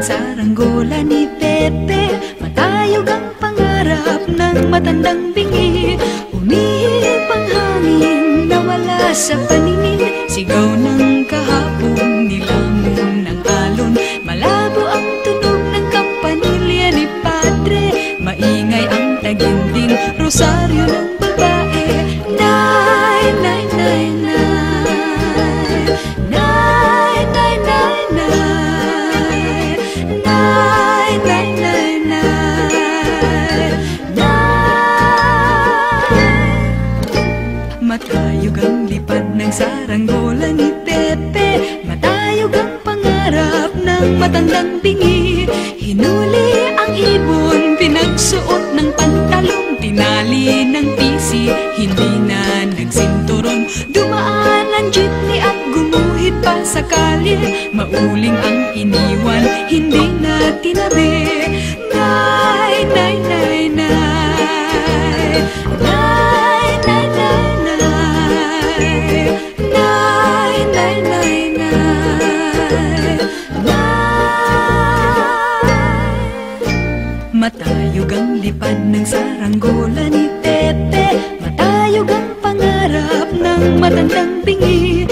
saranggola ni Pepe. Matayog ang pangarap ng matandang bingi. Umihip ang hangin nawala sa paningin. Sigaw ng kahapon rosaryo ng babae. Nay, nay, nay, nay Nay, nay, nay, nay Nay, nay, nay, nay Nay. Matayog ang lipad ng saranggola ni Pepe. Matayog ang pangarap ng matandang bingi. Hinuli ang ibon, pinagsuot sakali Mauling ang iniwan, hindi na tinabi. Nay, nay, nay, nay. Nay, nay, nay, nay. Nay, nay, nay, nay. Matayog ang lipad ng saranggola ni Tete. Matayog ang pangarap ng matandang bingi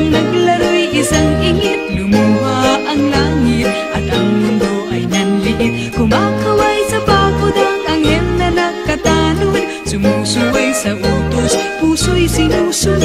ang naglaro'y isang ingit Lumuha ang langit at ang mundo ay nanliit. Kumakaway sa pagod ang anghel na nagkatanuin Sumusuway sa utos, puso'y sinusunod.